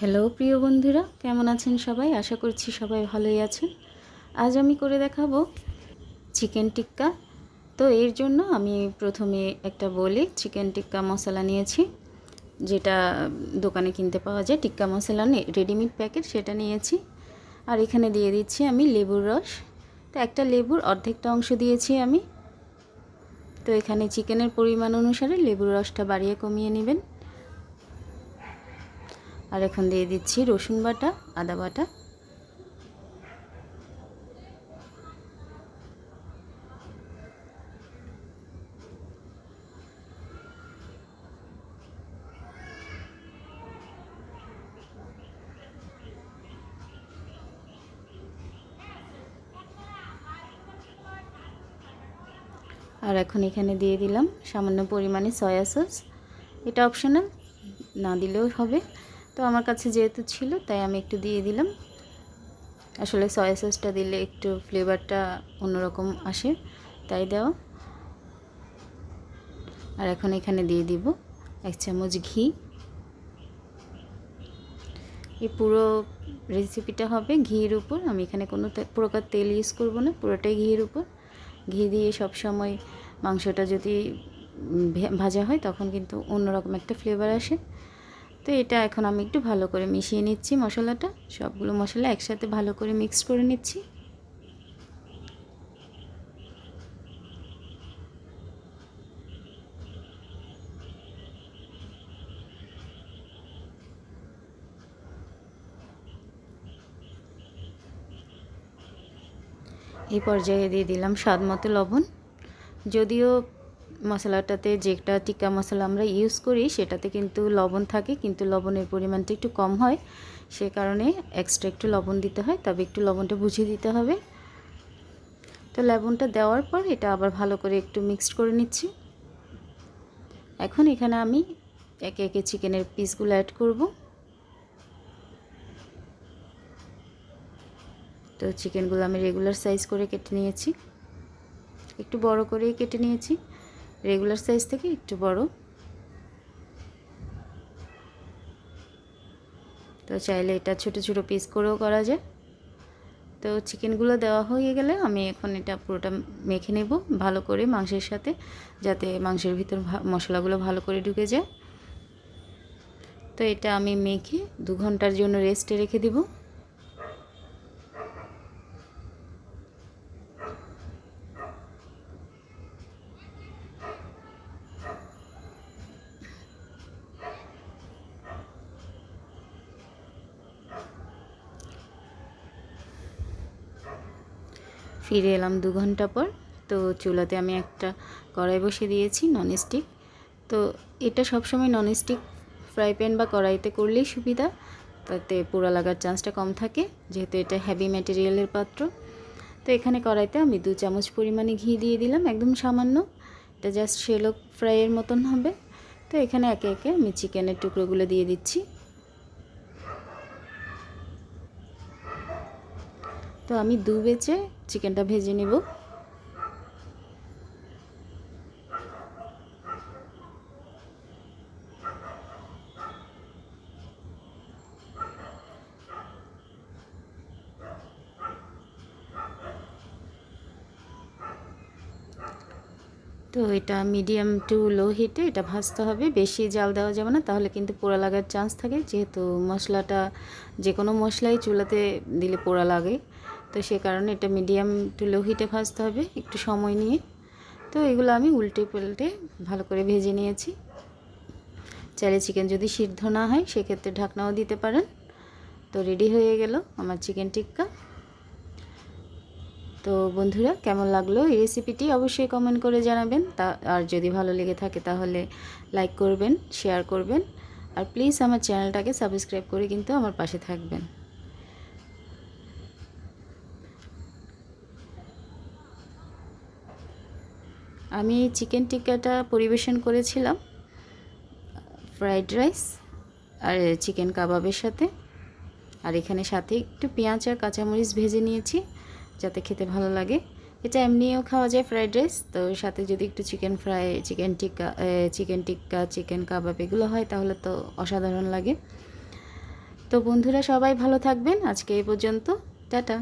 Hello প্রিয় বন্ধুরা, কেমন আছেন সবাই? আশা করছি সবাই ভালোই আছেন। আজ আমি করে দেখাবো চিকেন টিক্কা। তো এর জন্য আমি প্রথমে একটা বলি চিকেন টিক্কা মশলা নিয়েছি, যেটা দোকানে কিনতে পাওয়া যায়। টিক্কা মশলা রেডিমেড প্যাকেট সেটা নিয়েছি। আর এখানে দিয়ে দিচ্ছি আমি লেবুর রস। তো একটা লেবুর অর্ধেকটা অংশ দিয়েছি আমি। তো এখানে চিকেনের পরিমাণ অনুসারে লেবুর রসটা বাড়িয়ে কমিয়ে নেবেন। আর এখন দিয়ে দিচ্ছি রসুন বাটা, আদা বাটা। আর এখন এখানে দিয়ে দিলাম সামান্য পরিমাণে সয়া সস। এটা অপশনাল না দিলেও হবে। তো আমার কাছে যেহেতু ছিল, তাই আমি একটু দিয়ে দিলাম। আসলে সয়া সসটা দিলে একটু ফ্লেভারটা অন্যরকম আসে, তাই দেওয়া আর এখন এখানে দিয়ে দিব এক চামচ ঘি। এই পুরো রেসিপিটা হবে ঘির উপর। আমি এখানে কোনো প্রকার তেল ইউজ করব না, পুরোটাই ঘির উপর। ঘি দিয়ে সব সময় মাংসটা যদি ভাজা হয়, তখন কিন্তু অন্যরকম একটা ফ্লেভার আসে। তো এটা এখন আমি একটু ভালো করে মিশিয়ে নিচ্ছি মশলাটা। সবগুলো মশলা একসাথে ভালো করে মিক্স করে নিচ্ছি। এই পর্যায়ে দিয়ে দিলাম স্বাদ মতো লবণ। যদিও মশলাটাতে যেটা টিক্কা মশলা আমরা ইউজ করি, সেটাতে কিন্তু লবণ থাকে, কিন্তু লবণের পরিমাণটা একটু কম হয়। সে কারণে এক্সট্রা একটু লবণ দিতে হয়, তবে একটু লবণটা বুঝিয়ে দিতে হবে। তো লবণটা দেওয়ার পর এটা আবার ভালো করে একটু মিক্সড করে নিচ্ছি। এখন এখানে আমি একে একে চিকেনের পিসগুলো অ্যাড করব। তো চিকেনগুলো আমি রেগুলার সাইজ করে কেটে নিয়েছি। একটু বড় করেই কেটে নিয়েছি। রেগুলার সাইজ থেকে একটু বড়। তো চাইলে এটা ছোট ছোট পিস করেও করা যায়। তো চিকেনগুলো দেওয়া হয়ে গেলে আমি এখন এটা পুরোটা মেখে নেব ভালো করে মাংসের সাথে, যাতে মাংসের ভিতর মশলাগুলো ভালো করে ঢুকে যায়। তো এটা আমি মেখে দু ঘণ্টার জন্য রেস্টে রেখে দিব। ফিরে এলাম দু ঘণ্টা পর। তো চুলাতে আমি একটা কড়াই বসিয়ে দিয়েছি ননস্টিক তো এটা সবসময় ননস্টিক ফ্রাই প্যান বা কড়াইতে করলেই সুবিধা, তাতে পোড়া লাগার চান্সটা কম থাকে, যেহেতু এটা হ্যাভি ম্যাটেরিয়ালের পাত্র। তো এখানে কড়াইতে আমি দু চামচ পরিমাণে ঘি দিয়ে দিলাম, একদম সামান্য। এটা জাস্ট শেলো ফ্রাইয়ের মতন হবে। তো এখানে একে একে আমি চিকেনের টুকরোগুলো দিয়ে দিচ্ছি। তো আমি দু বেচে চিকেনটা ভেজে নেব। তো এটা মিডিয়াম টু লো হিটে এটা ভাজতে হবে। বেশি জাল দেওয়া যাবে না, তাহলে কিন্তু পোড়া লাগার চান্স থাকে। যেহেতু মশলাটা যে কোনো মশলাই চুলাতে দিলে পোড়া লাগে। তো সে কারণে এটা মিডিয়াম টু লো হিটে ভাজতে হবে একটু সময় নিয়ে। তো এগুলো আমি উল্টে পাল্টে ভালো করে ভেজে নিয়েছি। চাইলে চিকেন যদি সিদ্ধ না হয়, সেক্ষেত্রে ঢাকনাও দিতে পারেন। তো রেডি হয়ে গেল আমার চিকেন টিক্কা। তো বন্ধুরা, কেমন লাগল এই রেসিপিটি অবশ্যই কমেন্ট করে জানাবেন। তা, আর যদি ভালো লেগে থাকে তাহলে লাইক করবেন শেয়ার করবেন। আর প্লিজ আমার চ্যানেলটাকে সাবস্ক্রাইব করে কিন্তু আমার পাশে থাকবেন। আমি চিকেন টিক্কাটা পরিবেশন করেছিলাম ফ্রাইড রাইস আর চিকেন কাবাবের সাথে। আর এখানে সাথে একটু পেঁয়াজ আর কাঁচামরিচ ভেজে নিয়েছি, যাতে খেতে ভালো লাগে। এটা এমনিও খাওয়া যায় ফ্রাইড রাইস তো সাথে যদি একটু chicken fry chicken tikka chicken tikka chicken kebab এগুলো হয়, তাহলে তো অসাধারণ লাগে। তো বন্ধুরা সবাই ভালো থাকবেন, আজকে এই পর্যন্ত। টাটা।